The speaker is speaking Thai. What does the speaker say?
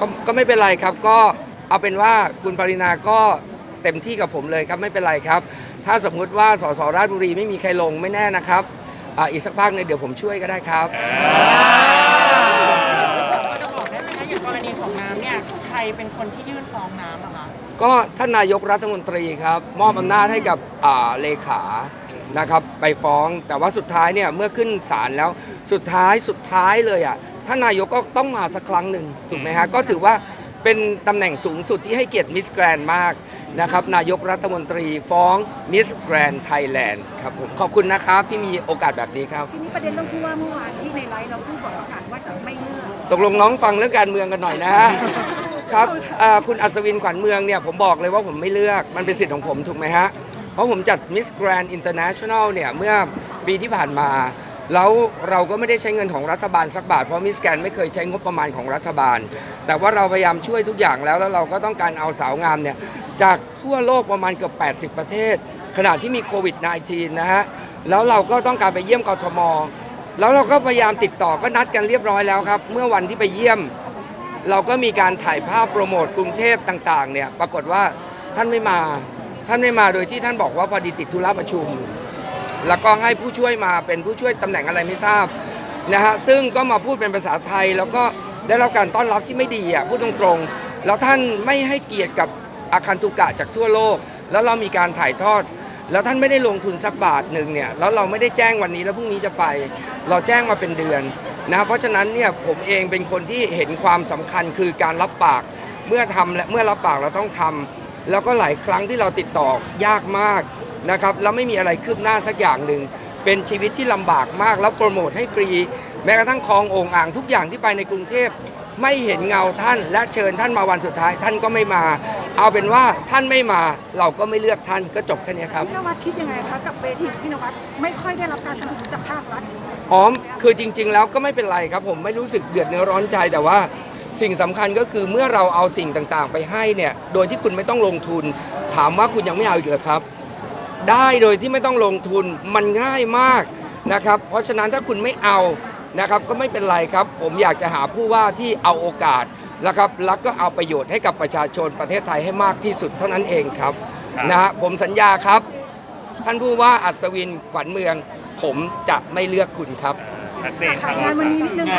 ก็ก็ไม่เป็นไรครับ ก็เอาเป็นว่าคุณปรินาก็เต็มที่กับผมเลยครับไม่เป็นไรครับ ถ้าสมมุติว่าสสราชบุรีไม่มีใครลงไม่แน่นะครับอ่าอีกสักพักหนึงเดี๋ยวผมช่วยก็ได้ครับ จะบอกได้ไหมคะอย่างกรณีของน้ำเนี่ยใครเป็นคนที่ยื่นฟ้องน้ำอะคะก็ท่านนายกรัฐมนตรีครับ มอบอำนาจให้กับอ่าเลขา นะครับไปฟ้องแต่ว่าสุดท้ายเนี่ยเมื่อขึ้นศาลแล้วสุดท้ายสุดท้ายเลยอะท่านนายกก็ต้องมาสักครั้งหนึ่งถูกไหมฮะก็ถือว่าเป็นตำแหน่งสูงสุดที่ให้เกียรติมิสแกรนมากนะครับนายกรัฐมนตรีฟ้องมิสแกรนไทยแลนด์ครับผมขอบคุณนะครับที่มีโอกาสแบบนี้ครับ ทีนี้ประเด็นเรื่องผู้ว่าเมื่อวานที่ในไลฟ์เราพูดบอกประกาศว่าจะไม่เลือกตกลงน้องฟังเรื่องการเมืองกันหน่อยนะฮะครับเอ่อคุณอัศวินขวัญเมืองเนี่ยผมบอกเลยว่าผมไม่เลือกมันเป็นสิทธิ์ของผมถูกไหมฮะ เพราะผมจัด Miss Grand International เนี่ยเมื่อปีที่ผ่านมา แล้วเราก็ไม่ได้ใช้เงินของรัฐบาลสักบาท เพราะ Miss Grand ไม่เคยใช้งบประมาณของรัฐบาล แต่ว่าเราพยายามช่วยทุกอย่างแล้ว แล้วเราก็ต้องการเอาสาวงามเนี่ยจากทั่วโลกประมาณเกือบ 80 ประเทศ ขณะที่มีโควิด -19 นะฮะ แล้วเราก็ต้องการไปเยี่ยมกทม แล้วเราก็พยายามติดต่อก็นัดกันเรียบร้อยแล้วครับ เมื่อวันที่ไปเยี่ยม เราก็มีการถ่ายภาพโปรโมทกรุงเทพต่างๆเนี่ย ปรากฏว่าท่านไม่มา ท่านไม่มาโดยที่ท่านบอกว่าพอดีติดธุระประชุม แล้วก็ให้ผู้ช่วยมาเป็นผู้ช่วยตำแหน่งอะไรไม่ทราบนะฮะซึ่งก็มาพูดเป็นภาษาไทย แล้วก็ได้รับการต้อนรับที่ไม่ดีอะพูดตรงๆ แล้วท่านไม่ให้เกียรติกับอาคันตุกะจากทั่วโลก แล้วเรามีการถ่ายทอด แล้วท่านไม่ได้ลงทุนสักบาทหนึ่งเนี่ยแล้วเราไม่ได้แจ้งวันนี้แล้วพรุ่งนี้จะไป เราแจ้งมาเป็นเดือนนะเพราะฉะนั้นเนี่ยผมเองเป็นคนที่เห็นความสำคัญคือการรับปากเมื่อทำและเมื่อรับปากเราต้องทำ แล้วก็หลายครั้งที่เราติดต่อยากมากนะครับแล้วไม่มีอะไรคืบหน้าสักอย่างหนึ่งเป็นชีวิตที่ลำบากมากแล้วโปรโมทให้ฟรี แม้กระทั่งคลองโองอ่างทุกอย่างที่ไปในกรุงเทพไม่เห็นเงาท่าน และเชิญท่านมาวันสุดท้าย ท่านก็ไม่มา เอาเป็นว่าท่านไม่มาเราก็ไม่เลือกท่านก็จบแค่นี้ครับ พี่นวัดคิดยังไงคะกับเวทีของพี่นวัดไม่ค่อยได้รับการสนับสนุนจากภาครัฐอ๋อคือจริง ๆ แล้วก็ไม่เป็นไรครับผมไม่รู้สึกเดือดเนื้อร้อนใจแต่ว่า สิ่งสำคัญก็คือเมื่อเราเอาสิ่งต่างๆ ไปให้เนี่ยโดยที่คุณไม่ต้องลงทุน ถามว่าคุณยังไม่เอาอีกเหรอครับ ได้โดยที่ไม่ต้องลงทุนมันง่ายมากนะครับ เพราะฉะนั้นถ้าคุณไม่เอานะครับก็ไม่เป็นไรครับ ผมอยากจะหาผู้ว่าที่เอาโอกาสนะครับแล้วก็เอาประโยชน์ให้กับประชาชนประเทศไทยให้มากที่สุดเท่านั้นเองครับครับนะฮะผมสัญญาครับ ท่านผู้ว่าอัศวินขวัญเมือง ผมจะไม่เลือกคุณครับชัดเจนคขารัยบงานวันนี้นิดนึง